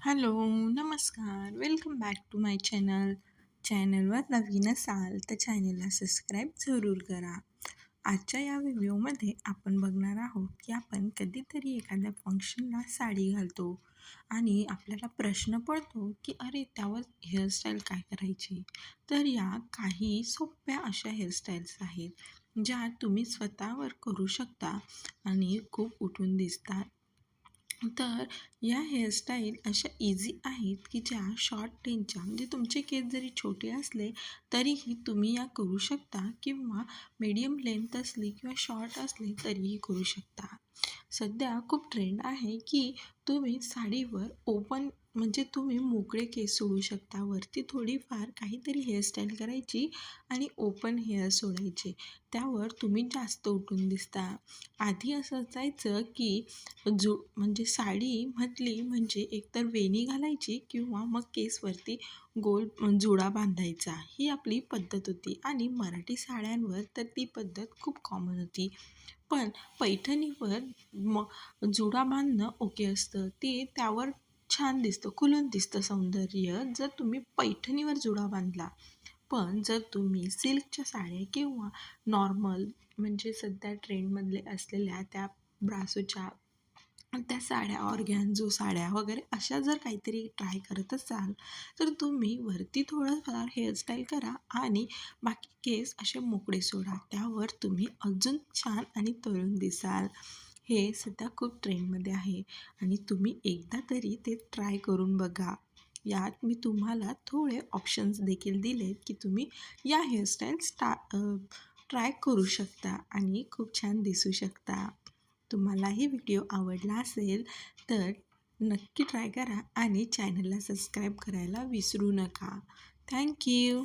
Hello, नमस्कार. Welcome back to my channel. चॅनलवर नवीन असाल तर चॅनलला सबस्क्राईब जरूर करा. आजच्या या व्हिडिओमध्ये आपण बघणार आहोत की आपण कधीतरी एखाद्या फंक्शनला साडी घालतो आणि आपल्याला प्रश्न पडतो की अरे त्यावर हेअरस्टाईल काय करायची? तर या काही सोप्या अशा हेअरस्टाईल्स आहेत ज्या तुम्ही स्वतःवर करू शकता आणि खूप उठून दिसतात. तर या हेअरस्टाईल अशा इझी आहेत की ज्या शॉर्ट टेनच्या म्हणजे तुमचे केस जरी छोटे असले तरीही तुम्ही या करू शकता किंवा मीडियम लेंथ असली किंवा शॉर्ट असली तरीही करू शकता. सध्या खूप ट्रेंड आहे की तुम्ही साडीवर ओपन म्हणजे तुम्ही मोकळे केस सोडू शकता. वरती थोडीफार काहीतरी हेअरस्टाईल करायची आणि ओपन हेअर सोडायचे. त्यावर तुम्ही जास्त उठून दिसता. आधी असं असायचं की जु म्हणजे साडी म्हटली म्हणजे एकतर वेणी घालायची किंवा मग केसवरती गोल जुडा बांधायचा. ही आपली पद्धत होती आणि मराठी साड्यांवर तर ती पद्धत खूप कॉमन होती. पण पैठणीवर म जुडा बांधणं ओके असतं. ते त्यावर छान दिसतं खुलून दिसतं सौंदर्य. जर तुम्ही पैठणीवर जुडा बांधला पण जर तुम्ही सिल्कच्या साड्या किंवा नॉर्मल म्हणजे सध्या ट्रेंडमधले असलेल्या त्या ब्रासोच्या त्या साड्या ऑर्गॅन्झो साड्या वगैरे अशा जर काहीतरी ट्राय करत असाल तर तुम्ही वरती थोडंफार हेअरस्टाईल करा आणि बाकी केस असे मोकळे सोडा. त्यावर तुम्ही अजून छान आणि तरुण दिसाल. हे सध्या खूप ट्रेंडमध्ये आहे आणि तुम्ही एकदा तरी ते ट्राय करून बघा. यात मी तुम्हाला थोडे ऑप्शन्स देखील दिलेत की तुम्ही या हेअरस्टाईल स्टा ट्राय करू शकता आणि खूप छान दिसू शकता. तुम्हालाही व्हिडिओ आवडला असेल तर नक्की ट्राय करा आणि चॅनलला सबस्क्राईब करायला विसरू नका. थँक्यू